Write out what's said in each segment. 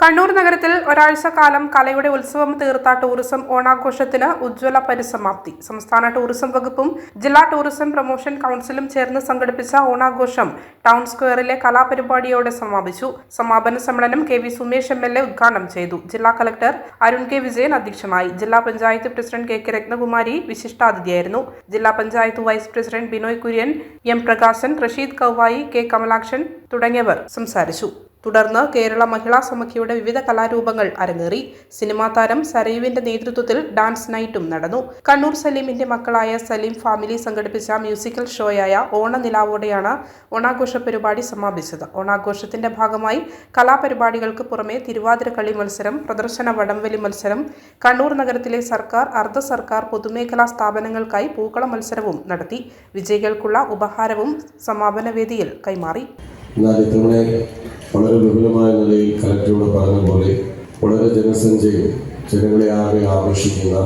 കണ്ണൂർ നഗരത്തിൽ ഒരാഴ്ച കാലം കലയുടെ ഉത്സവം തീർത്ത ടൂറിസം ഓണാഘോഷത്തിന് ഉജ്ജ്വല പരിസമാപ്തി. സംസ്ഥാന ടൂറിസം വകുപ്പും ജില്ലാ ടൂറിസം പ്രൊമോഷൻ കൗൺസിലും ചേർന്ന് സംഘടിപ്പിച്ച ഓണാഘോഷം ടൗൺ സ്ക്വയറിലെ കലാപരിപാടിയോടെ സമാപിച്ചു. സമാപന സമ്മേളനം K V Sumesh M L A ഉദ്ഘാടനം ചെയ്തു. ജില്ലാ കളക്ടർ അരുൺ കെ വിജയൻ അധ്യക്ഷനായി. ജില്ലാ panchayat president K K Ratnakumari വിശിഷ്ടാതിഥിയായിരുന്നു. ജില്ലാ panchayat vice president Binoy Kurian M Prakashan Rasheed Kauvayi K Kamalakshan തുടങ്ങിയവർ സംസാരിച്ചു. തുടർന്ന് കേരള മഹിളാ സമഖ്യയുടെ വിവിധ കലാരൂപങ്ങൾ അരങ്ങേറി. സിനിമാ താരം സരയുവിന്റെ നേതൃത്വത്തിൽ ഡാൻസ് നൈറ്റും നടന്നു. കണ്ണൂർ സലീമിന്റെ മക്കളായ സലീം ഫാമിലി സംഘടിപ്പിച്ച മ്യൂസിക്കൽ ഷോയായ ഓണനിലാവോടെയാണ് ഓണാഘോഷ പരിപാടി സമാപിച്ചത്. ഓണാഘോഷത്തിന്റെ ഭാഗമായി കലാപരിപാടികൾക്ക് പുറമെ തിരുവാതിര കളി മത്സരം പ്രദർശന വടംവലി മത്സരം കണ്ണൂർ നഗരത്തിലെ സർക്കാർ അർദ്ധ സർക്കാർ പൊതുമേഖലാ സ്ഥാപനങ്ങൾക്കായി പൂക്കള മത്സരവും നടത്തി. വിജയികൾക്കുള്ള ഉപഹാരവും സമാപന വേദിയിൽ കൈമാറി. എന്നാൽ ഇത്തവണ വളരെ വിപുലമായ നിലയിൽ കലക്ടറോട് പറഞ്ഞ പോലെ വളരെ ജനസഞ്ചയം ജനങ്ങളെ ആകെ ആകർഷിക്കുന്ന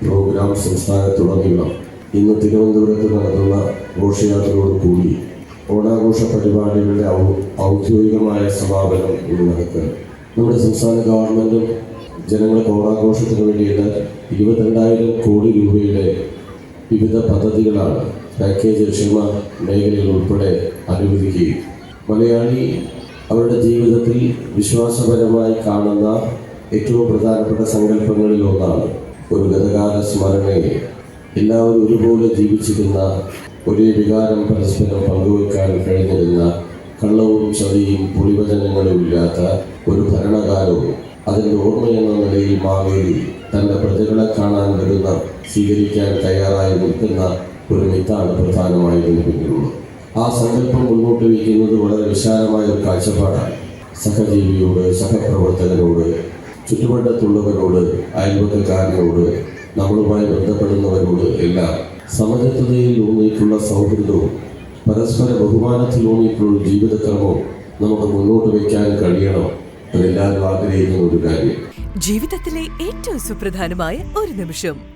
പ്രോഗ്രാം സംസ്ഥാനത്തുടനീളം ഇന്ന് തിരുവനന്തപുരത്ത് നടത്തുന്ന ഘോഷയാത്രയോട് കൂടി ഓണാഘോഷ പരിപാടികളുടെ ഔദ്യോഗികമായ സമാപനം ഇന്ന് നടക്കുക നമ്മുടെ സംസ്ഥാന ഗവൺമെന്റും ജനങ്ങൾക്ക് ഓണാഘോഷത്തിന് വേണ്ടിയിട്ട് ഇരുപത്തിരണ്ടായിരം കോടി രൂപയുടെ വിവിധ പദ്ധതികളാണ് പാക്കേജ് ക്ഷമ മേഖലയിൽ ഉൾപ്പെടെ അനുവദിക്കുകയും മലയാളി അവരുടെ ജീവിതത്തിൽ വിശ്വാസപരമായി കാണുന്ന ഏറ്റവും പ്രധാനപ്പെട്ട സങ്കല്പങ്ങളിൽ ഒന്നാണ് ഒരു ഗതകാല സ്മരണയെ എല്ലാവരും ഒരുപോലെ ജീവിച്ചിരുന്ന ഒരേ വികാരം പരസ്പരം പങ്കുവയ്ക്കാൻ കഴിഞ്ഞിരുന്ന കള്ളവും ചതിയും പൊളിവചനങ്ങളും ഇല്ലാത്ത ഒരു ഭരണകാലവും അതിന്റെ ഓർമ്മയെന്ന നിലയിൽ മാവേലി തന്റെ പ്രജകളെ കാണാൻ വരുന്ന സ്വീകരിക്കാൻ തയ്യാറായി നിൽക്കുന്ന ഒരു മിത്താണ് പ്രധാനമായി ഇതിന് പിന്നിലുള്ളത്. ആ സങ്കല്പം മുന്നോട്ട് വയ്ക്കുന്നത് വളരെ വിശാലമായ ഒരു കാഴ്ചപ്പാടാണ്. സഹജീവിയോട് സഹപ്രവർത്തകരോട് ചുറ്റുവട്ടത്തുള്ളവരോട് അയൽവക്കക്കാരനോട് നമ്മളുമായി ബന്ധപ്പെടുന്നവരോട് എല്ലാം സമചത്വതയിൽ ഊന്നിയിട്ടുള്ള സൗഹൃദവും പരസ്പര ബഹുമാനത്തിലൂന്നിയിട്ടുള്ള ഊന്നിയിട്ടുള്ള ജീവിതക്രമവും നമുക്ക് മുന്നോട്ട് വയ്ക്കാൻ കഴിയണം അതെല്ലാവരും ആഗ്രഹിക്കുന്ന ഒരു കാര്യം. ജീവിതത്തിലെ ഏറ്റവും സുപ്രധാനമായ ഒരു നിമിഷം.